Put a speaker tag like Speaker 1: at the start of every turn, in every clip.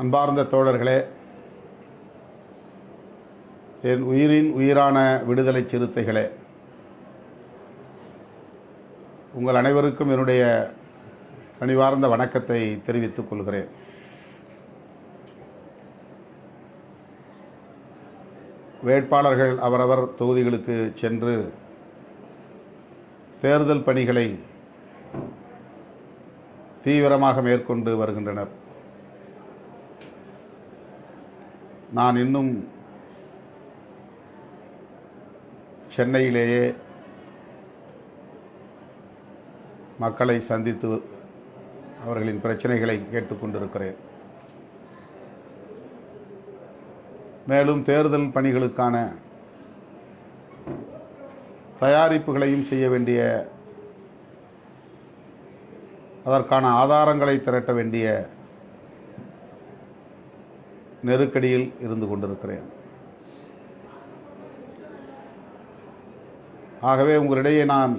Speaker 1: அன்பார்ந்த தோழர்களே என் உயிரின் உயிரான விடுதலை சிறுத்தைகளே உங்கள் அனைவருக்கும் என்னுடைய பணிவார்ந்த வணக்கத்தை தெரிவித்துக் கொள்கிறேன். வேட்பாளர்கள் அவரவர் தொகுதிகளுக்கு சென்று தேர்தல் பணிகளை தீவிரமாக மேற்கொண்டு வருகின்றனர். நான் இன்னும் சென்னையிலேயே மக்களை சந்தித்து அவர்களின் பிரச்சனைகளை கேட்டுக்கொண்டிருக்கிறேன். மேலும் தேர்தல் பணிகளுக்கான தயாரிப்புகளையும் செய்ய வேண்டிய அதற்கான ஆதாரங்களை திரட்ட வேண்டிய நெருக்கடியில் இருந்து கொண்டிருக்கிறேன். ஆகவே உங்களிடையே நான்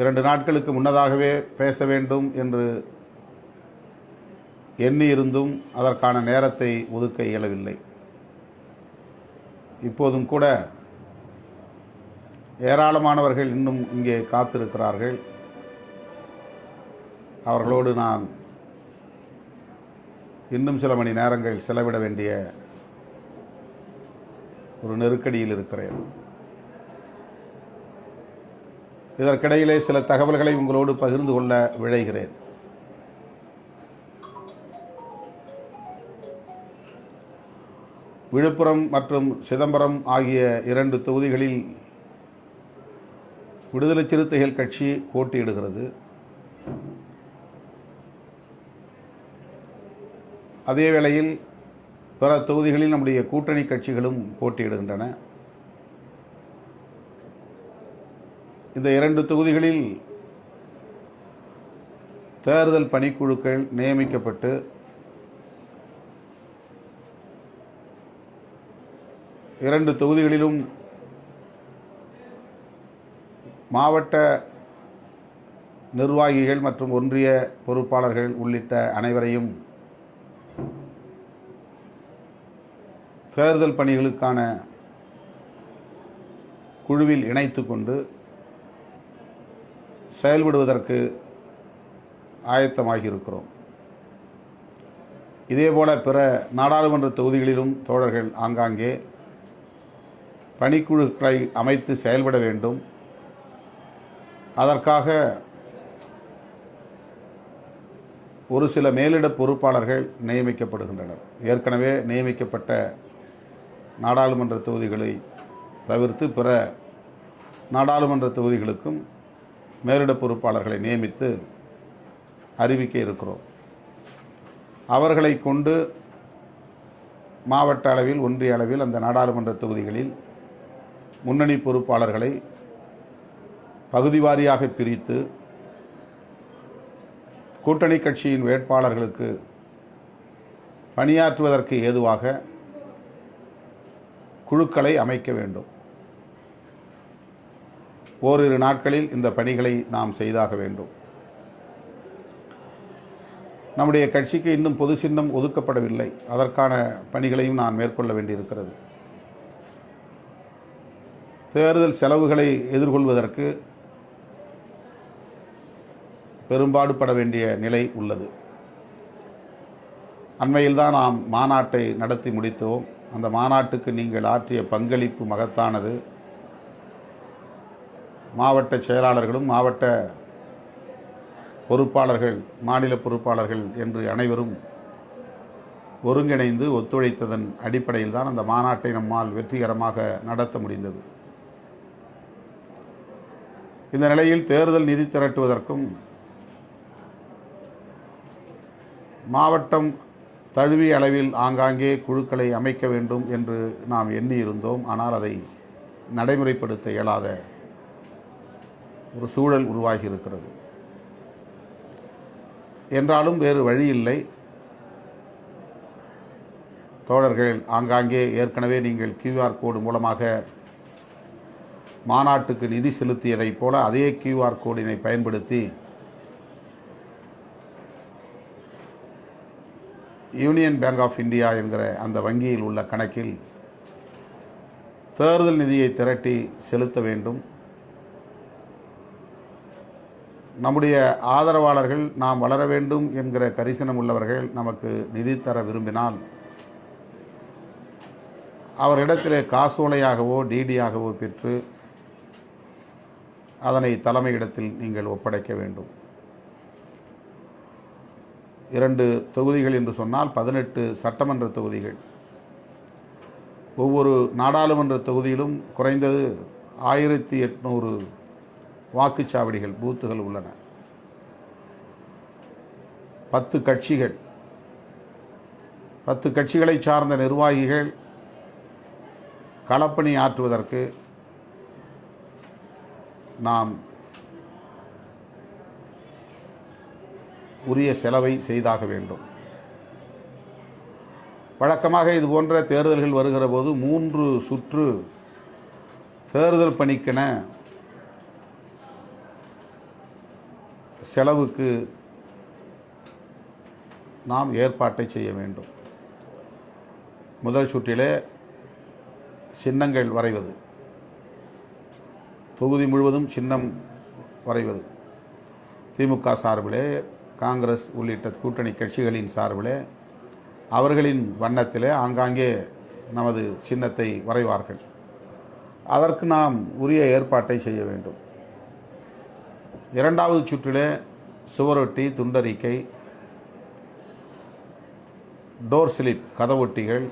Speaker 1: இரண்டு நாட்களுக்கு முன்னதாகவே பேச வேண்டும் என்று எண்ணி இருந்தும் அதற்கான நேரத்தை ஒதுக்க இயலவில்லை. இப்போதும் கூட ஏராளமானவர்கள் இன்னும் இங்கே காத்திருக்கிறார்கள். அவர்களோடு நான் இன்னும் சில மணி நேரங்கள் செலவிட வேண்டிய ஒரு நெருக்கடியில் இருக்கிறேன். இதற்கிடையிலே சில தகவல்களை உங்களோடு பகிர்ந்து கொள்ள விழைகிறேன். விழுப்புரம் மற்றும் சிதம்பரம் ஆகிய இரண்டு தொகுதிகளில் விடுதலை சிறுத்தைகள் கட்சி போட்டியிடுகிறது. அதே வேளையில் பிற தொகுதிகளில் நம்முடைய கூட்டணி கட்சிகளும் போட்டியிடுகின்றன. இந்த இரண்டு தொகுதிகளில் தேர்தல் பணிக்குழுக்கள் நியமிக்கப்பட்டு இரண்டு தொகுதிகளிலும் மாவட்ட நிர்வாகிகள் மற்றும் ஒன்றிய பொறுப்பாளர்கள் உள்ளிட்ட அனைவரையும் தேர்தல் பணிகளுக்கான குழுவில் இணைத்து கொண்டு செயல்படுவதற்கு ஆயத்தமாகியிருக்கிறோம். இதேபோல பிற நாடாளுமன்ற தொகுதிகளிலும் தோழர்கள் ஆங்காங்கே பணிக்குழுக்களை அமைத்து செயல்பட வேண்டும். அதற்காக ஒரு சில மேலிட பொறுப்பாளர்கள் நியமிக்கப்படுகின்றனர். ஏற்கனவே நியமிக்கப்பட்ட நாடாளுமன்ற தொகுதிகளை தவிர்த்து பிற நாடாளுமன்ற தொகுதிகளுக்கும் மேலிட பொறுப்பாளர்களை நியமித்து அறிவிக்க இருக்கிறோம். அவர்களை கொண்டு மாவட்ட அளவில் ஒன்றிய அளவில் அந்த நாடாளுமன்ற தொகுதிகளில் முன்னணி பொறுப்பாளர்களை பகுதி வாரியாக பிரித்து கூட்டணி கட்சியின் வேட்பாளர்களுக்கு பணியாற்றுவதற்கு ஏதுவாக குழுக்களை அமைக்க வேண்டும். ஓரிரு நாட்களில் இந்த பணிகளை நாம் செய்தாக வேண்டும். நம்முடைய கட்சிக்கு இன்னும் பொது சின்னம் ஒதுக்கப்படவில்லை. அதற்கான பணிகளையும் நான் மேற்கொள்ள வேண்டியிருக்கிறது. தேர்தல் செலவுகளை எதிர்கொள்வதற்கு பெரும்பாடுபட வேண்டிய நிலை உள்ளது. அண்மையில்தான் நாம் மாநாட்டை நடத்தி முடித்தோம். அந்த மாநாட்டுக்கு நீங்கள் ஆற்றிய பங்களிப்பு மகத்தானது. மாவட்ட செயலாளர்களும் மாவட்ட பொறுப்பாளர்கள் மாநில பொறுப்பாளர்கள் என்று அனைவரும் ஒருங்கிணைந்து ஒத்துழைத்ததன் அடிப்படையில் தான் அந்த மாநாட்டை நம்மால் வெற்றிகரமாக நடத்த முடிந்தது. இந்த நிலையில் தேர்தல் நிதி திரட்டுவதற்கும் மாவட்டம் தழுவிய அளவில் ஆங்காங்கே குழுக்களை அமைக்க வேண்டும் என்று நாம் எண்ணியிருந்தோம். ஆனால் அதை நடைமுறைப்படுத்த இயலாத ஒரு சூழல் உருவாகி இருக்கிறது என்றாலும் வேறு வழி இல்லை தோழர்கள் ஆங்காங்கே ஏற்கனவே நீங்கள் கியூஆர் கோடு மூலமாக மாநாட்டுக்கு நிதி செலுத்தியதைப் போல அதே கியூஆர் கோடினை பயன்படுத்தி யூனியன் பேங்க் ஆஃப் இந்தியா என்கிற அந்த வங்கியில் உள்ள கணக்கில் தேர்தல் நிதியை திரட்டி செலுத்த வேண்டும். நம்முடைய ஆதரவாளர்கள் நாம் வளர வேண்டும் என்கிற கரிசனம் உள்ளவர்கள் நமக்கு நிதி தர விரும்பினால் அவரிடத்திலே காசோலையாகவோ டிடியாகவோ பெற்று அதனை தலைமையிடத்தில் நீங்கள் ஒப்படைக்க வேண்டும். இரண்டு தொகுதிகள் என்று சொன்னால் பதினெட்டு சட்டமன்ற தொகுதிகள். ஒவ்வொரு நாடாளுமன்ற தொகுதியிலும் குறைந்தது ஆயிரத்தி எட்நூறு வாக்குச்சாவடிகள் பூத்துகள் உள்ளன. பத்து கட்சிகள். பத்து கட்சிகளை சார்ந்த நிர்வாகிகள் களப்பணி ஆற்றுவதற்கு நாம் உரிய செலவை செய்தாக வேண்டும். வழக்கமாக இது போன்ற தேர்தல்கள் வருகிற போது மூன்று சுற்று தேர்தல் பணிக்கென செலவுக்கு நாம் ஏற்பாட்டை செய்ய வேண்டும். முதல் சுற்றிலே சின்னங்கள் வரைவது. தொகுதி முழுவதும் சின்னம் வரைவது. திமுக சார்பிலே காங்கிரஸ் உள்ளிட்ட கூட்டணி கட்சிகளின் சார்பில் அவர்களின் வண்ணத்திலே ஆங்காங்கே நமது சின்னத்தை வரைவார்கள். அதற்கு நாம் உரிய ஏற்பாட்டை செய்ய வேண்டும். இரண்டாவது சுற்றிலே சுவரொட்டி துண்டறிக்கை டோர் ஸ்லிப் கதவொட்டிகள்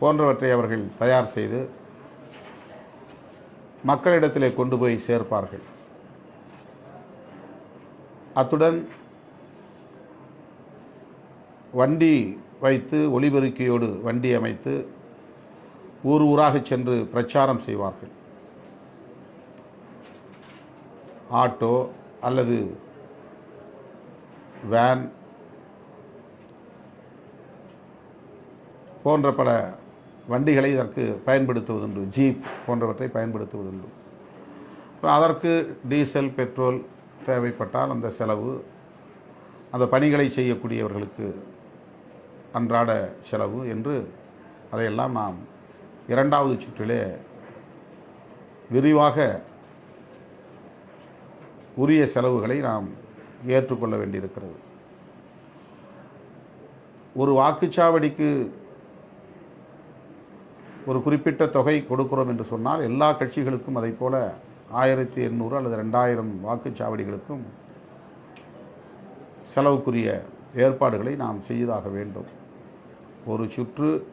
Speaker 1: போன்றவற்றை அவர்கள் தயார் செய்து மக்களிடத்திலே கொண்டு போய் சேர்ப்பார்கள். அத்துடன் வண்டி வைத்து ஒளிபெருக்கியோடு வண்டி அமைத்து ஊர் ஊராக சென்று பிரச்சாரம் செய்வார்கள். ஆட்டோ அல்லது வேன் போன்ற பல வண்டிகளை இதற்கு பயன்படுத்துவதுண்டு. ஜீப் போன்றவற்றை பயன்படுத்துவதுண்டு. அதற்கு டீசல் பெட்ரோல் தேவைப்பட்டால் அந்த செலவு அந்த பணிகளை செய்யக்கூடியவர்களுக்கு அன்றாட செலவு என்று அதையெல்லாம் நாம் இரண்டாவது சுற்றிலே விரிவாக உரிய செலவுகளை நாம் ஏற்றுக்கொள்ள வேண்டியிருக்கிறது. ஒரு வாக்குச்சாவடிக்கு ஒரு குறிப்பிட்ட தொகை கொடுக்கிறோம் என்று சொன்னால் எல்லா கட்சிகளுக்கும் அதை போல ஆயிரத்தி எண்ணூறு அல்லது ரெண்டாயிரம் வாக்குச்சாவடிகளுக்கும் செலவுக்குரிய ஏற்பாடுகளை நாம் செய்தாக வேண்டும். ஒரு சுற்று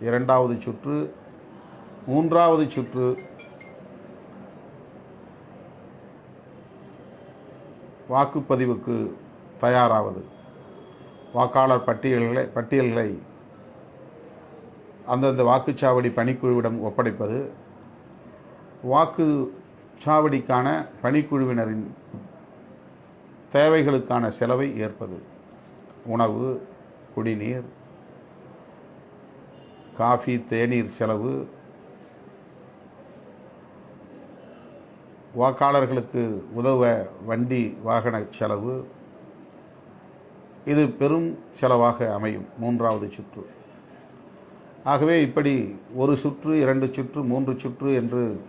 Speaker 1: இரண்டாவது சுற்று மூன்றாவது சுற்று. வாக்குப்பதிவுக்கு தயாராவது. வாக்காளர் பட்டியல்களை பட்டியல்களை அந்தந்த வாக்குச்சாவடி பணிக்குழுவிடம் ஒப்படைப்பது. வாக்குச்சாவடிக்கான பணிக்குழுவினரின் தேவைகளுக்கான செலவை ஏற்பது. உணவு குடிநீர் காஃபி தேநீர் செலவு. வாக்காளர்களுக்கு உதவ வண்டி வாகன செலவு. இது பெரும் செலவாக அமையும் மூன்றாவது சுற்று. ஆகவே இப்படி ஒரு சுற்று இரண்டு சுற்று மூன்று சுற்று என்று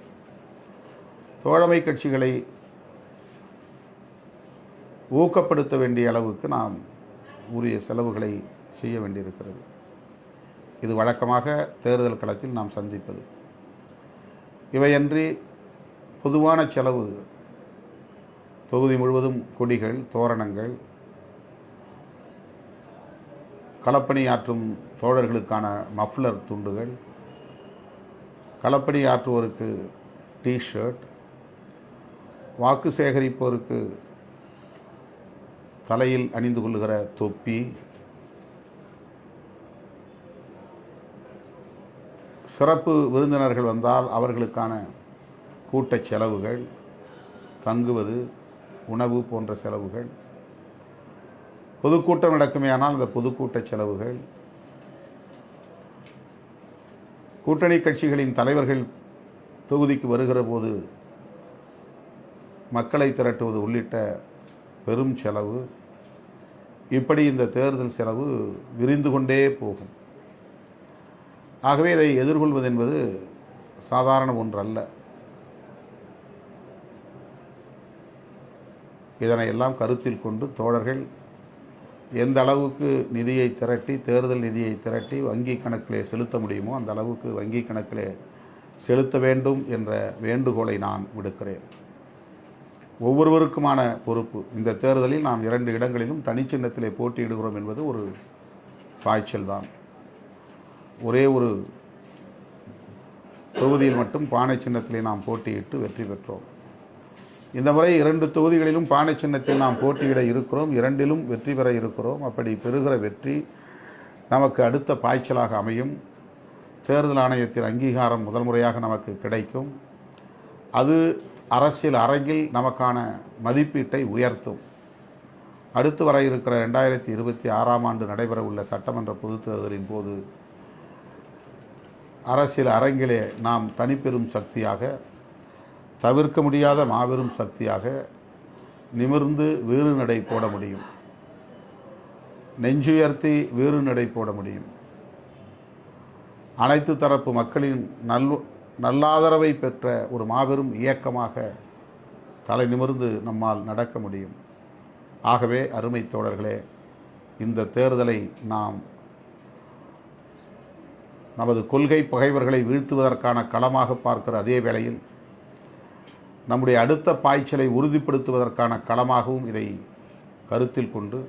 Speaker 1: தோழமை கட்சிகளை ஊக்கப்படுத்த வேண்டிய அளவுக்கு நாம் உரிய செலவுகளை செய்ய வேண்டியிருக்கிறது. இது வழக்கமாக தேர்தல் களத்தில் நாம் சந்திப்பது. இவையன்றி பொதுவான செலவு தொகுதி முழுவதும் கொடிகள் தோரணங்கள் களப்பணி ஆற்றும் தோழர்களுக்கான மஃப்ளர் துண்டுகள் களப்பணி ஆற்றுவோருக்கு டிஷர்ட் வாக்கு சேகரிப்போருக்கு தலையில் அணிந்து கொள்ளுகிற தொப்பி சிறப்பு விருந்தினர்கள் வந்தால் அவர்களுக்கான கூட்டச் செலவுகள் தங்குவது உணவு போன்ற செலவுகள். பொதுக்கூட்டம் நடக்குமேயானால் அந்த பொதுக்கூட்ட செலவுகள். கூட்டணி கட்சிகளின் தலைவர்கள் தொகுதிக்கு வருகிற போது மக்களை திரட்டுவது உள்ளிட்ட பெரும் செலவு. இப்படி இந்த தேர்தல் செலவு விரிந்து கொண்டே போகும். ஆகவே இதை எதிர்கொள்வது என்பது சாதாரண ஒன்றல்ல. இதனை எல்லாம் கருத்தில் கொண்டு தோழர்கள் எந்த அளவுக்கு நிதியை திரட்டி தேர்தல் நிதியை திரட்டி வங்கி கணக்கிலே செலுத்த முடியுமோ அந்த அளவுக்கு வங்கி கணக்கிலே செலுத்த வேண்டும் என்ற வேண்டுகோளை நான் விடுக்கிறேன். ஒவ்வொருவருக்குமான பொறுப்பு. இந்த தேர்தலில் நாம் இரண்டு இடங்களிலும் தனிச்சின்னத்திலே போட்டியிடுகிறோம் என்பது ஒரு பாய்ச்சல் தான் ஒரே ஒரு தொகுதியில் மட்டும் பானை சின்னத்திலே நாம் போட்டியிட்டு வெற்றி பெற்றோம். இந்த முறை இரண்டு தொகுதிகளிலும் பானை சின்னத்தில் நாம் போட்டியிட இருக்கிறோம். இரண்டிலும் வெற்றி பெற இருக்கிறோம். அப்படி பெறுகிற வெற்றி நமக்கு அடுத்த பாய்ச்சலாக அமையும். தேர்தல் ஆணையத்தின் அங்கீகாரம் முதல் முறையாக நமக்கு கிடைக்கும். அது அரசியல் அரங்கில் நமக்கான மதிப்பீட்டை உயர்த்தும். அடுத்து வர இருக்கிற ரெண்டாயிரத்தி இருபத்தி ஆறாம் ஆண்டு நடைபெற உள்ள சட்டமன்ற பொதுத் தேர்தலின் போது அரசியல் அரங்கிலே நாம் தனிப்பெரும் சக்தியாக தவிர்க்க முடியாத மாபெரும் சக்தியாக நிமிர்ந்து வீறு நடை போட முடியும். நெஞ்சுயர்த்தி வீறு நடை போட முடியும். அனைத்து தரப்பு மக்களின் நல் நல்லாதரவை பெற்ற ஒரு மாபெரும் இயக்கமாக தலை நிமிர்ந்து நம்மால் நடக்க முடியும். ஆகவே அருமை தோழர்களே இந்த தேர்தலை நாம் நமது கொள்கை பகைவர்களை வீழ்த்துவதற்கான களமாக பார்க்கிற அதே வேளையில் நம்முடைய அடுத்த பாய்ச்சலை உறுதிப்படுத்துவதற்கான களமாகவும் இதை கருத்தில் கொண்டு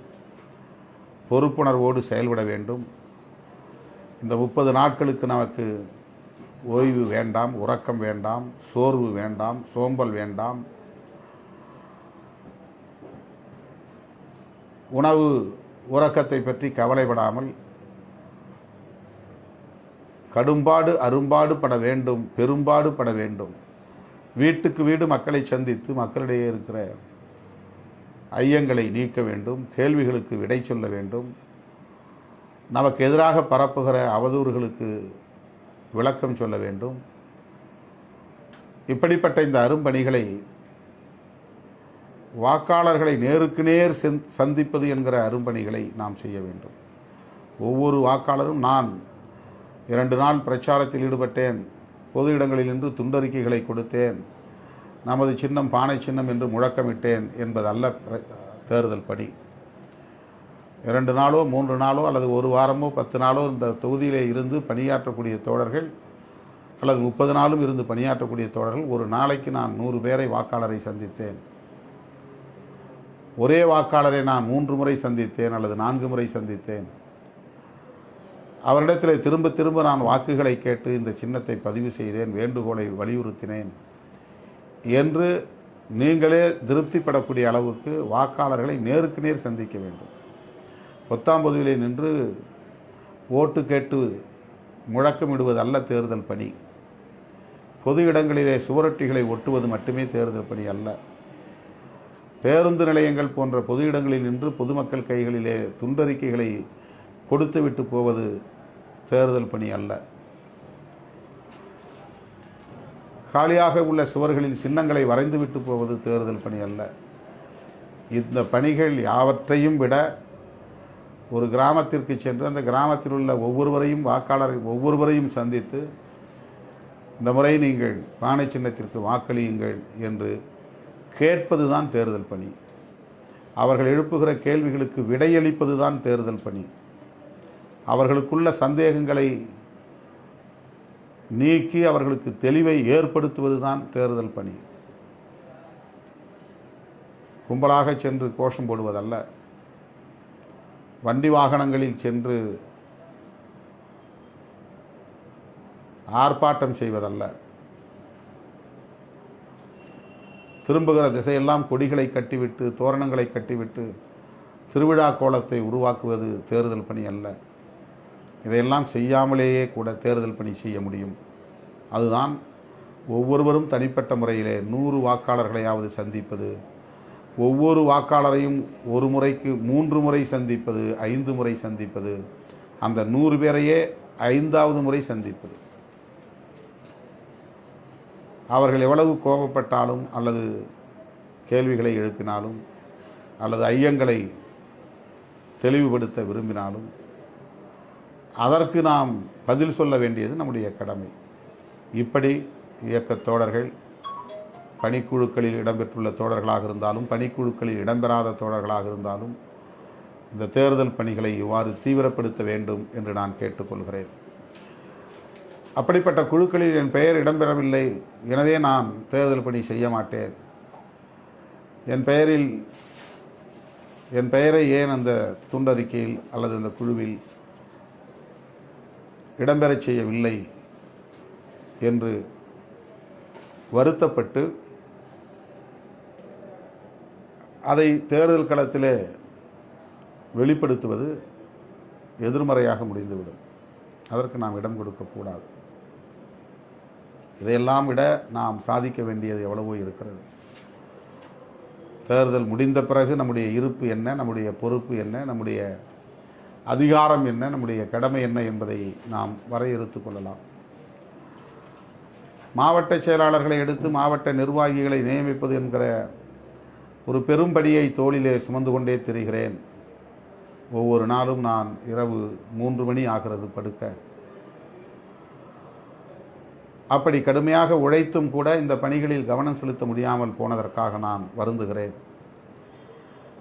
Speaker 1: பொறுப்புணர்வோடு செயல்பட வேண்டும். இந்த முப்பது நாட்களுக்கு நமக்கு ஓய்வு வேண்டாம் உறக்கம் வேண்டாம் சோர்வு வேண்டாம் சோம்பல் வேண்டாம். உணவு உறக்கத்தை பற்றி கவலைப்படாமல் கடும்பாடு அரும்பாடு பட வேண்டும் பெரும்பாடு பட வேண்டும். வீட்டுக்கு வீடு மக்களை சந்தித்து மக்களிடையே இருக்கிற ஐயங்களை நீக்க வேண்டும் கேள்விகளுக்கு விடை சொல்ல வேண்டும். நமக்கு எதிராக பரப்புகிற அவதூறுகளுக்கு விளக்கம் சொல்ல வேண்டும். இப்படிப்பட்ட இந்த அரும்பணிகளை வாக்காளர்களை நேருக்கு நேர் சந்திப்பது என்கிற அரும்பணிகளை நாம் செய்ய வேண்டும். ஒவ்வொரு வாக்காளரும் நான் இரண்டு நாள் பிரச்சாரத்தில் ஈடுபட்டேன். பொது இடங்களில் நின்று துண்டறிக்கைகளை கொடுத்தேன். நமது சின்னம் பானை சின்னம் என்று முழக்கமிட்டேன் என்பதல்ல தேர்தல் பணி இரண்டு நாளோ மூன்று நாளோ அல்லது ஒரு வாரமோ பத்து நாளோ இந்த தொகுதியிலே இருந்து பணியாற்றக்கூடிய தோழர்கள் அல்லது முப்பது நாளும் இருந்து பணியாற்றக்கூடிய தோழர்கள் ஒரு நாளைக்கு நான் நூறு பேரை வாக்காளரை சந்தித்தேன். ஒரே வாக்காளரை நான் மூன்று முறை சந்தித்தேன் அல்லது நான்கு முறை சந்தித்தேன். அவரிடத்தில் திரும்ப திரும்ப நான் வாக்குகளை கேட்டு இந்த சின்னத்தை பதிவு செய்தேன் வேண்டுகோளை வலியுறுத்தினேன் என்று நீங்களே திருப்திப்படக்கூடிய அளவுக்கு வாக்காளர்களை நேருக்கு நேர் சந்திக்க வேண்டும். பொத்தாம்பதுவிலே நின்று ஓட்டு கேட்டு முழக்கமிடுவது அல்ல தேர்தல் பணி. பொது இடங்களிலே சுவரொட்டிகளை ஒட்டுவது மட்டுமே தேர்தல் பணி அல்ல. பேருந்து நிலையங்கள் போன்ற பொது இடங்களில் நின்று பொதுமக்கள் கைகளிலே துண்டறிக்கைகளை கொடுத்துவிட்டு போவது தேர்தல் பணி அல்ல. காலியாக உள்ள சுவர்களில் சின்னங்களை வரைந்துவிட்டு போவது தேர்தல் பணி அல்ல. இந்த பணிகள் யாவற்றையும் விட ஒரு கிராமத்திற்கு சென்று அந்த கிராமத்தில் உள்ள ஒவ்வொருவரையும் வாக்காளர் ஒவ்வொருவரையும் சந்தித்து இந்த முறை நீங்கள் பானை சின்னத்திற்கு வாக்களியுங்கள் என்று கேட்பதுதான் தேர்தல் பணி. அவர்கள் எழுப்புகிற கேள்விகளுக்கு விடையளிப்பது தான் தேர்தல் பணி. அவர்களுக்குள்ள சந்தேகங்களை நீக்கி அவர்களுக்கு தெளிவை ஏற்படுத்துவதுதான் தேர்தல் பணி. கும்பலாக சென்று கோஷம் போடுவதல்ல. வண்டி வாகனங்களில் சென்று ஆர்ப்பாட்டம் செய்வதல்ல. திரும்புகிற திசையெல்லாம் கொடிகளை கட்டிவிட்டு தோரணங்களை கட்டிவிட்டு திருவிழா கோலத்தை உருவாக்குவது தேர்தல் பணி அல்ல. இதையெல்லாம் செய்யாமலேயே கூட தேர்தல் பணி செய்ய முடியும். அதுதான் ஒவ்வொருவரும் தனிப்பட்ட முறையிலே நூறு வாக்காளர்களையாவது சந்திப்பது ஒவ்வொரு வாக்காளரையும் ஒரு முறைக்கு மூன்று முறை சந்திப்பது ஐந்து முறை சந்திப்பது அந்த நூறு பேரையே ஐந்தாவது முறை சந்திப்பது. அவர்கள் எவ்வளவு கோபப்பட்டாலும் அல்லது கேள்விகளை எழுப்பினாலும் அல்லது ஐயங்களை தெளிவுபடுத்த விரும்பினாலும் அதற்கு நாம் பதில் சொல்ல வேண்டியது நம்முடைய கடமை. இப்படி இயக்கத் தோழர்கள் பணிக்குழுக்களில் இடம்பெற்றுள்ள தோழர்களாக இருந்தாலும் பணிக்குழுக்களில் இடம்பெறாத தோழர்களாக இருந்தாலும் இந்த தேர்தல் பணிகளை இவ்வாறு தீவிரப்படுத்த வேண்டும் என்று நான் கேட்டுக்கொள்கிறேன். அப்படிப்பட்ட குழுக்களில் என் பெயர் இடம்பெறவில்லை எனவே நான் தேர்தல் பணி செய்ய மாட்டேன். என் பெயரில் என் பெயரை ஏன் அந்த துண்டறிக்கையில் அல்லது அந்த குழுவில் இடம்பெறச் செய்யவில்லை என்று வருத்தப்பட்டு அதை தேர்தல் களத்திலே வெளிப்படுத்துவது எதிர்மறையாக முடிந்துவிடும். அதற்கு நாம் இடம் கொடுக்கக்கூடாது இதையெல்லாம் விட நாம் சாதிக்க வேண்டியது எவ்வளவோ இருக்கிறது. தேர்தல் முடிந்த பிறகு நம்முடைய இருப்பு என்ன நம்முடைய பொறுப்பு என்ன நம்முடைய அதிகாரம் என்ன நம்முடைய கடமை என்ன என்பதை நாம் வரையறுத்து கொள்ளலாம். மாவட்ட செயலாளர்களை எடுத்து மாவட்ட நிர்வாகிகளை நியமிப்பது என்கிற ஒரு பெரும்படியை தோளிலே சுமந்து கொண்டே திரிகிறேன். ஒவ்வொரு நாளும் நான் இரவு மூன்று மணி ஆகிறது படுக்க. அப்படி கடுமையாக உழைத்தும் கூட இந்த பணிகளில் கவனம் செலுத்த முடியாமல் போனதற்காக நான் வருந்துகிறேன்.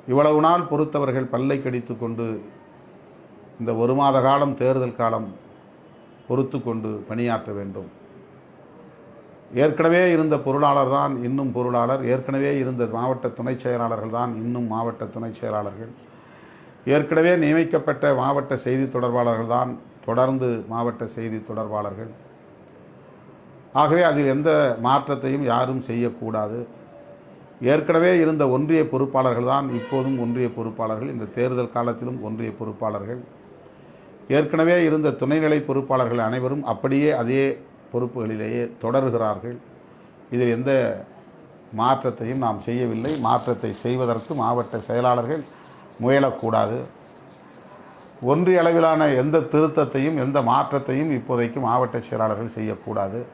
Speaker 1: இவ்வளவு நாள் பொறுத்தவர்கள் பல்லை கடித்து கொண்டு இந்த ஒரு மாத காலம் தேர்தல் காலம் பொறுத்து கொண்டு பணியாற்ற வேண்டும். ஏற்கனவே இருந்த பொருளாளர் தான் இன்னும் பொருளாளர். ஏற்கனவே இருந்த மாவட்ட துணைச் செயலாளர்கள் தான் இன்னும் மாவட்ட துணைச் செயலாளர்கள். ஏற்கனவே நியமிக்கப்பட்ட மாவட்ட செய்தி தொடர்பாளர்கள் தான் தொடர்ந்து மாவட்ட செய்தி தொடர்பாளர்கள். ஆகவே அதில் எந்த மாற்றத்தையும் யாரும் செய்யக்கூடாது. ஏற்கனவே இருந்த ஒன்றிய பொறுப்பாளர்கள் தான் இப்போதும் ஒன்றிய பொறுப்பாளர்கள். இந்த தேர்தல் காலத்திலும் ஒன்றிய பொறுப்பாளர்கள். ஏற்கனவே இருந்த துணைநிலை பொறுப்பாளர்கள் அனைவரும் அப்படியே அதே பொறுப்புகளிலேயே தொடர்கிறார்கள். இதில் எந்த மாற்றத்தையும் நாம் செய்யவில்லை. மாற்றத்தை செய்வதற்கு மாவட்ட செயலாளர்கள் முயலக்கூடாது. ஒன்றிய அளவிலான எந்த திருத்தத்தையும் எந்த மாற்றத்தையும் இப்போதைக்கு மாவட்ட செயலாளர்கள் செய்யக்கூடாது.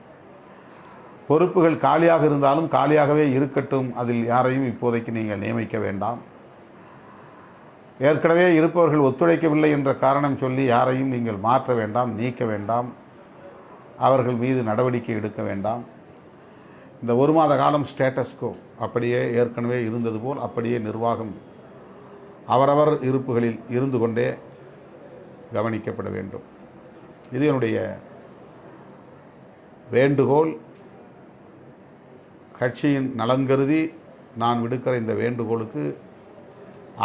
Speaker 1: பொறுப்புகள் காலியாக இருந்தாலும் காலியாகவே இருக்கட்டும். அதில் யாரையும் இப்போதைக்கு நீங்கள் நியமிக்க வேண்டாம். ஏற்கனவே இருப்பவர்கள் ஒத்துழைக்கவில்லை என்ற காரணம் சொல்லி யாரையும் நீங்கள் மாற்ற வேண்டாம் நீக்க வேண்டாம். அவர்கள் மீது நடவடிக்கை எடுக்க வேண்டாம். இந்த ஒரு மாத காலம் ஸ்டேட்டஸ்கோ அப்படியே ஏற்கனவே இருந்தது போல் அப்படியே நிர்வாகம் அவரவர் இருப்புகளில் இருந்து கொண்டே கவனிக்கப்பட வேண்டும். இது என்னுடைய வேண்டுகோள். கட்சியின் நலன் கருதி நான் விடுக்கிற இந்த வேண்டுகோளுக்கு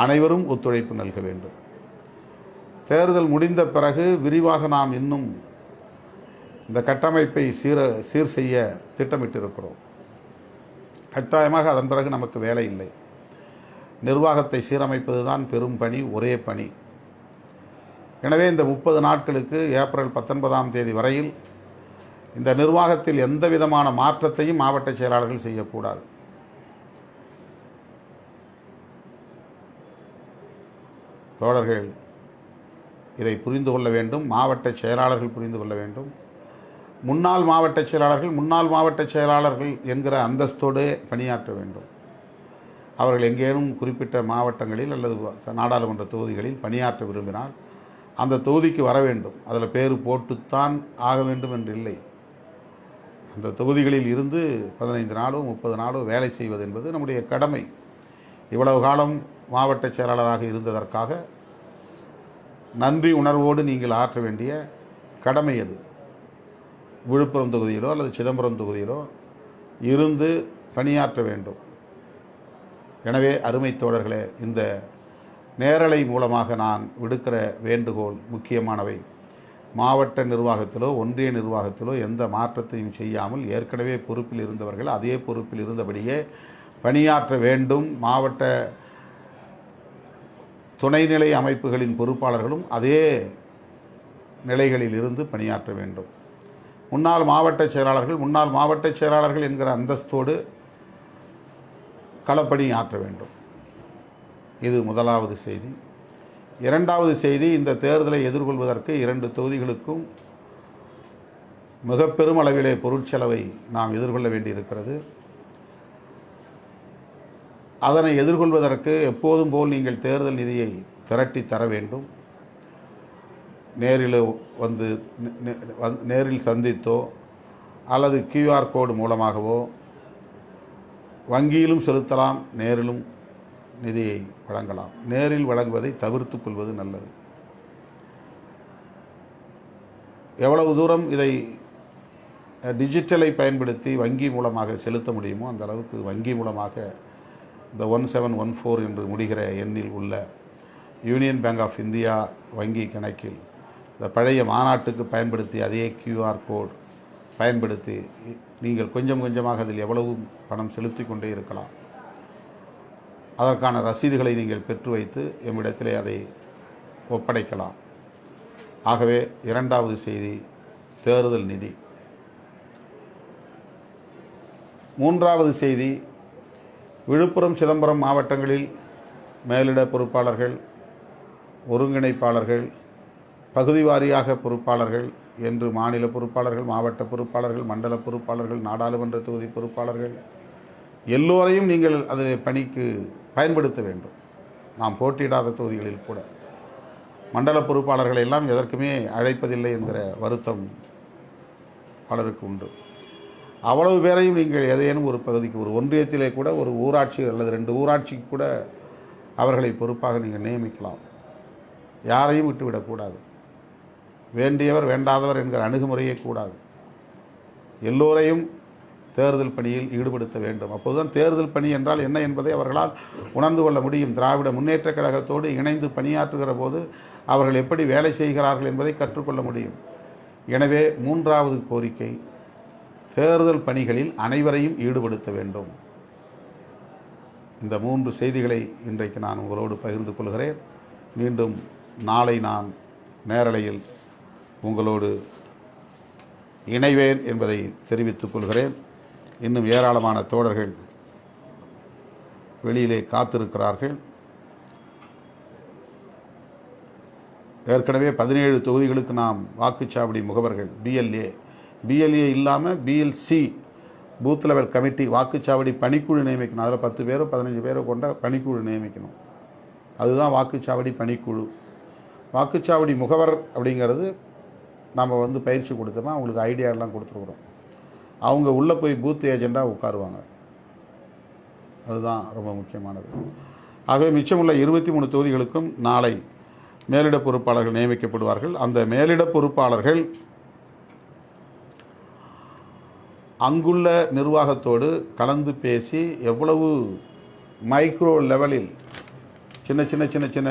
Speaker 1: அனைவரும் ஒத்துழைப்பு நல்க வேண்டும். தேர்தல் முடிந்த பிறகு விரிவாக நாம் இன்னும் இந்த கட்டமைப்பை சீர சீர் செய்ய திட்டமிட்டிருக்கிறோம். கட்டாயமாக அதன் பிறகு நமக்கு வேலை இல்லை. நிர்வாகத்தை சீரமைப்பது தான் பெரும் பணி ஒரே பணி. எனவே இந்த முப்பது நாட்களுக்கு ஏப்ரல் பத்தொன்பதாம் தேதி வரையில் இந்த நிர்வாகத்தில் எந்த விதமான மாற்றத்தையும் மாவட்ட செயலாளர்கள் செய்யக்கூடாது. தோழர்கள் இதை புரிந்து கொள்ள வேண்டும் மாவட்ட செயலாளர்கள் புரிந்து கொள்ள வேண்டும். முன்னாள் மாவட்ட செயலாளர்கள் முன்னாள் மாவட்ட செயலாளர்கள் என்கிற அந்தஸ்தோடு பணியாற்ற வேண்டும். அவர்கள் எங்கேனும் குறிப்பிட்ட மாவட்டங்களில் அல்லது நாடாளுமன்ற தொகுதிகளில் பணியாற்ற விரும்பினால் அந்த தொகுதிக்கு வர வேண்டும். அதில் பேர் போட்டுத்தான் ஆக வேண்டும் என்று இல்லை. அந்த தொகுதிகளில் இருந்து பதினைந்து நாளோ முப்பது நாளோ வேலை செய்வது என்பது நம்முடைய கடமை. இவ்வளவு காலம் மாவட்ட செயலாளராக இருந்ததற்காக நன்றி உணர்வோடு நீங்கள் ஆற்ற வேண்டிய கடமை அது விழுப்புரம் தொகுதியிலோ அல்லது சிதம்பரம் தொகுதியிலோ இருந்து பணியாற்ற வேண்டும். எனவே அருமை தோழர்களே இந்த நேரலை மூலமாக நான் விடுக்கிற வேண்டுகோள் முக்கியமானவை. மாவட்ட நிர்வாகத்திலோ ஒன்றிய நிர்வாகத்திலோ எந்த மாற்றத்தையும் செய்யாமல் ஏற்கனவே பொறுப்பில் இருந்தவர்கள் அதே பொறுப்பில் இருந்தபடியே பணியாற்ற வேண்டும். மாவட்ட துணைநிலை அமைப்புகளின் பொறுப்பாளர்களும் அதே நிலைகளில் இருந்து பணியாற்ற வேண்டும். முன்னாள் மாவட்ட செயலாளர்கள் முன்னாள் மாவட்ட செயலாளர்கள் என்கிற அந்தஸ்தோடு களப்பணி ஆற்ற வேண்டும். இது முதலாவது செய்தி. இரண்டாவது செய்தி இந்த தேர்தலை எதிர்கொள்வதற்கு இரண்டு தொகுதிகளுக்கும் மிக பெரும் அளவிலே பொருட்செலவை நாம் எதிர்கொள்ள வேண்டியிருக்கிறது. அதனை எதிர்கொள்வதற்கு எப்போதும் போல் நீங்கள் தேர்தல் நிதியை திரட்டி தர வேண்டும். நேரில் வந்து நேரில் சந்தித்தோ அல்லது கியூஆர் கோடு மூலமாகவோ வங்கியிலும் செலுத்தலாம் நேரிலும் நிதியை வழங்கலாம். நேரில் வழங்குவதை தவிர்த்துக் கொள்வது நல்லது. எவ்வளவு தூரம் இதை டிஜிட்டலை பயன்படுத்தி வங்கி மூலமாக செலுத்த முடியுமோ அந்த அளவுக்கு வங்கி மூலமாக இந்த ஒன் செவன் ஒன் ஃபோர் என்று முடிகிற எண்ணில் உள்ள யூனியன் பேங்க் ஆஃப் இந்தியா வங்கி கணக்கில் இந்த பழைய மாநாட்டுக்கு பயன்படுத்தி அதே கியூஆர் கோட் பயன்படுத்தி நீங்கள் கொஞ்சம் கொஞ்சமாக அதில் எவ்வளவு பணம் செலுத்தி கொண்டே இருக்கலாம். அதற்கான ரசீதுகளை நீங்கள் பெற்று வைத்து எம்மிடத்திலே அதை ஒப்படைக்கலாம். ஆகவே இரண்டாவது செய்தி தேர்தல் நிதி. மூன்றாவது செய்தி விழுப்புரம் சிதம்பரம் மாவட்டங்களில் மேலிட பொறுப்பாளர்கள் ஒருங்கிணைப்பாளர்கள் பகுதி வாரியாக பொறுப்பாளர்கள் என்று மாநில பொறுப்பாளர்கள் மாவட்ட பொறுப்பாளர்கள் மண்டல பொறுப்பாளர்கள் நாடாளுமன்ற தொகுதி பொறுப்பாளர்கள் எல்லோரையும் நீங்கள் அதில் பணிக்கு பயன்படுத்த வேண்டும். நாம் போட்டியிடாத தொகுதிகளில் கூட. மண்டல பொறுப்பாளர்களை எல்லாம் எதற்குமே அழைப்பதில்லை என்கிற வருத்தம் பலருக்கு உண்டு. அவ்வளவு பேரையும் நீங்கள் எதையேனும் ஒரு பகுதிக்கு ஒரு ஒன்றியத்திலே கூட ஒரு ஊராட்சி அல்லது ரெண்டு ஊராட்சிக்கு கூட அவர்களை பொறுப்பாக நீங்கள் நியமிக்கலாம். யாரையும் விட்டுவிடக்கூடாது வேண்டியவர் வேண்டாதவர் என்கிற அணுகுமுறையே கூடாது. எல்லோரையும் தேர்தல் பணியில் ஈடுபடுத்த வேண்டும். அப்போதுதான் தேர்தல் பணி என்றால் என்ன என்பதை அவர்களால் உணர்ந்து கொள்ள முடியும். திராவிட முன்னேற்றக் கழகத்தோடு இணைந்து பணியாற்றுகிற போது அவர்கள் எப்படி வேலை செய்கிறார்கள் என்பதை கற்றுக்கொள்ள முடியும். எனவே மூன்றாவது கோரிக்கை தேர்தல் பணிகளில் அனைவரையும் ஈடுபடுத்த வேண்டும். இந்த மூன்று செய்திகளை இன்றைக்கு நான் உங்களோடு பகிர்ந்து கொள்கிறேன். மீண்டும் நாளை நான் நேரலையில் உங்களோடு இணைவேன் என்பதை தெரிவித்துக் கொள்கிறேன். இன்னும் ஏராளமான தோழர்கள் வெளியிலே காத்திருக்கிறார்கள். ஏற்கனவே பதினேழு தொகுதிகளுக்கு நாம் வாக்குச்சாவடி முகவர்கள் பிஎல்ஏ பிஎல்ஏ இல்லாமல் பிஎல்சி பூத் லெவல் கமிட்டி வாக்குச்சாவடி பணிக்குழு நியமிக்கணும். அதில் பத்து பேரோ பதினஞ்சு பேரோ கொண்ட பணிக்குழு நியமிக்கணும். அதுதான் வாக்குச்சாவடி பணிக்குழு. வாக்குச்சாவடி முகவர் அப்படிங்கிறது நம்ம வந்து பயிற்சி கொடுத்தோமா அவங்களுக்கு ஐடியாலாம் கொடுத்துருக்குறோம். அவங்க உள்ளே போய் பூத் ஏஜெண்டாக உட்காருவாங்க. அதுதான் ரொம்ப முக்கியமானது. ஆகவே மிச்சமுள்ள இருபத்தி மூணு தொகுதிகளுக்கும் நாளை மேலிட பொறுப்பாளர்கள் நியமிக்கப்படுவார்கள். அந்த மேலிட பொறுப்பாளர்கள் அங்குள்ள நிர்வாகத்தோடு கலந்து பேசி எவ்வளவு மைக்ரோ லெவலில் சின்ன சின்ன சின்ன சின்ன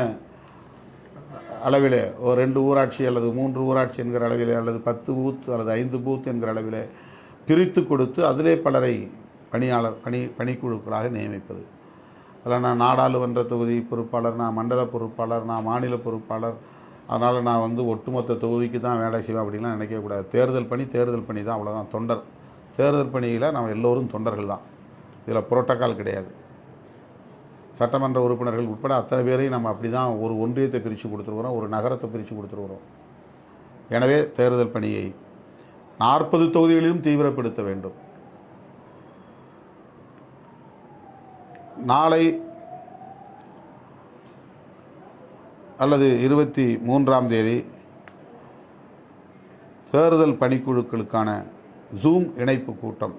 Speaker 1: அளவிலே ஒரு ரெண்டு ஊராட்சி அல்லது மூன்று ஊராட்சி என்கிற அளவிலே அல்லது பத்து பூத் அல்லது ஐந்து பூத் என்கிற அளவிலே பிரித்து கொடுத்து அதிலே பலரை பணியாளர் பணி பணிக்குழுக்களாக நியமிப்பது. அதில் நான் நாடாளுமன்ற தொகுதி பொறுப்பாளர் நான் மண்டல பொறுப்பாளர் நான் மாநில பொறுப்பாளர் அதனால் நான் வந்து ஒட்டுமொத்த தொகுதிக்கு தான் வேலை செய்வேன் அப்படின்லாம் நினைக்கக்கூடாது தேர்தல் பணி தேர்தல் பணி தான் அவ்வளோதான் தொண்டர். தேர்தல் பணியில் நம்ம எல்லோரும் தொண்டர்கள் தான். இதில் புரோட்டோக்கால் கிடையாது. சட்டமன்ற உறுப்பினர்கள் உட்பட அத்தனை பேரையும் நம்ம அப்படி தான் ஒரு ஒன்றியத்தை பிரித்து கொடுத்துருக்குறோம் ஒரு நகரத்தை பிரித்து கொடுத்துருக்குறோம். எனவே தேர்தல் பணியை நாற்பது தொகுதிகளிலும் தீவிரப்படுத்த வேண்டும். நாளை அல்லது இருபத்தி மூன்றாம் தேதி தேர்தல் பணிக்குழுக்களுக்கான ஜூம் இணைப்பு கூட்டம்.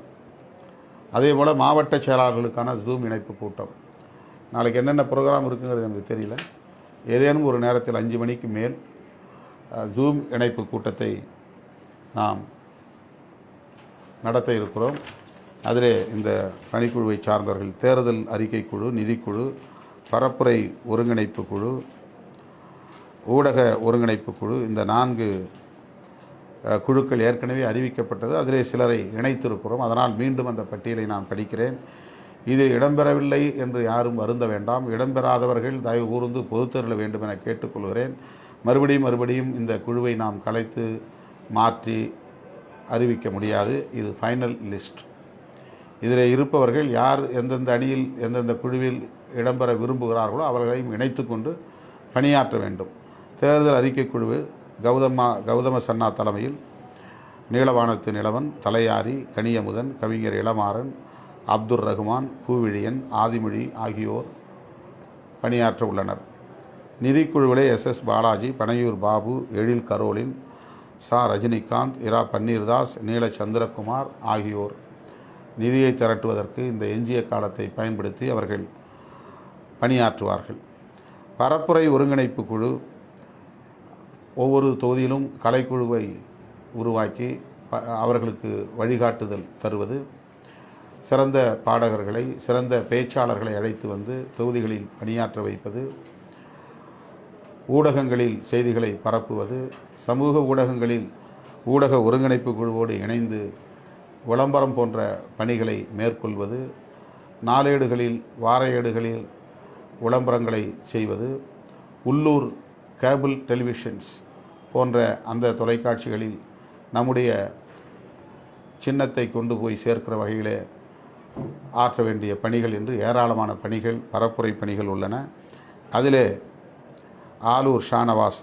Speaker 1: அதே போல் மாவட்ட செயலாளர்களுக்கான ஜூம் இணைப்பு கூட்டம். நாளைக்கு என்னென்ன ப்ரோக்ராம் இருக்குங்கிறது எனக்கு தெரியல. ஏதேனும் ஒரு நேரத்தில் அஞ்சு மணிக்கு மேல் ஜூம் இணைப்பு கூட்டத்தை நாம் நடத்த இருக்கிறோம். அதிலே இந்த பணிக்குழுவை சார்ந்தவர்கள் தேர்தல் அறிக்கை குழு நிதிக்குழு பரப்புரை ஒருங்கிணைப்பு குழு ஊடக ஒருங்கிணைப்பு குழு இந்த நான்கு குழுக்கள் ஏற்கனவே அறிவிக்கப்பட்டது. அதிலே சிலரை இணைத்திருக்கிறோம். அதனால் மீண்டும் அந்த பட்டியலை நான் படிக்கிறேன். இது இடம்பெறவில்லை என்று யாரும் வருந்த வேண்டாம். இடம்பெறாதவர்கள் தயவு கூர்ந்து பொறுத்தருள வேண்டும் என கேட்டுக்கொள்கிறேன். மறுபடியும் மறுபடியும் இந்த குழுவை நாம் கலைத்து மாற்றி அறிவிக்க முடியாது. இது ஃபைனல் லிஸ்ட் இதில் இருப்பவர்கள் யார் எந்தெந்த அணியில் எந்தெந்த குழுவில் இடம்பெற விரும்புகிறார்களோ அவர்களையும் இணைத்து கொண்டு பணியாற்ற வேண்டும். தேர்தல் அறிக்கை குழு கௌதமா கௌதம சன்னா தலைமையில் நீலவானத்து நிலவன் தலையாரி கனியமுதன் கவிஞர் இளமாறன் அப்துர் ரகுமான் பூவிழியன் ஆதிமொழி ஆகியோர் பணியாற்ற உள்ளனர். நிதிக்குழுவிலே S. S. Balaji Panaiyur Babu Ezhil Caroline சா. ரஜினிகாந்த் இரா. பன்னீர்தாஸ் நீல சந்திரகுமார் ஆகியோர் நிதியை திரட்டுவதற்கு இந்த எஞ்சிய காலத்தை பயன்படுத்தி அவர்கள் பணியாற்றுவார்கள். பரப்புரை ஒருங்கிணைப்பு குழு ஒவ்வொரு தொகுதியிலும் கலைக்குழுவை உருவாக்கி ப- அவர்களுக்கு வழிகாட்டுதல் தருவது. சிறந்த பாடகர்களை சிறந்த பேச்சாளர்களை அழைத்து வந்து தொகுதிகளில் பணியாற்ற வைப்பது. ஊடகங்களில் செய்திகளை பரப்புவது. சமூக ஊடகங்களில் ஊடக ஒருங்கிணைப்பு குழுவோடு இணைந்து விளம்பரம் போன்ற பணிகளை மேற்கொள்வது. நாளேடுகளில் வார ஏடுகளில் விளம்பரங்களை செய்வது. உள்ளூர் கேபிள் டெலிவிஷன்ஸ் போன்ற அந்த தொலைக்காட்சிகளில் நம்முடைய சின்னத்தை கொண்டு போய் சேர்க்கிற வகையிலே ஆற்ற வேண்டிய பணிகள் என்று ஏராளமான பணிகள் பரப்புரை பணிகள் உள்ளன. அதிலே ஆலூர் ஷானவாஸ்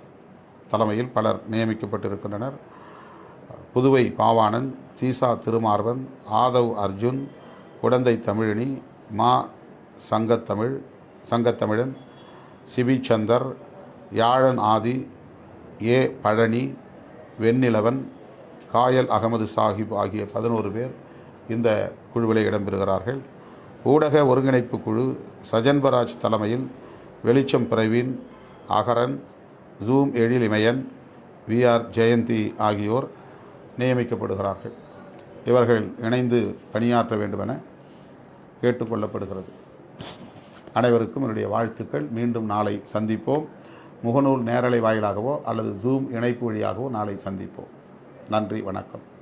Speaker 1: தலைமையில் பலர் நியமிக்கப்பட்டிருக்கின்றனர். புதுவை பாவாணன் தீசா திருமார்வன் ஆதவ் அர்ஜுன் குடந்தை தமிழினி மா சங்கத்தமிழ் சங்கத்தமிழன் சிபி சந்தர் யாழன் ஆதி ஏ. பழனி வெண்ணிலவன் காயல் அகமது சாஹிப் ஆகிய பதினோரு பேர் இந்த குழுவிலே இடம்பெறுகிறார்கள். ஊடக ஒருங்கிணைப்பு குழு சஜன்பராஜ் தலைமையில் வெளிச்சம் பிரவீன் அகரன் ஜூம் எழிலிமயன் வி. ஆர். ஜெயந்தி ஆகியோர் நியமிக்கப்படுகிறார்கள். இவர்கள் இணைந்து பணியாற்ற வேண்டுமென கேட்டுக்கொள்ளப்படுகிறது அனைவருக்கும் என்னுடைய வாழ்த்துக்கள். மீண்டும் நாளை சந்திப்போம். முகநூல் நேரலை வாயிலாகவோ அல்லது ஜூம் இணைப்பு வழியாகவோ நாளை சந்திப்போம். நன்றி வணக்கம்.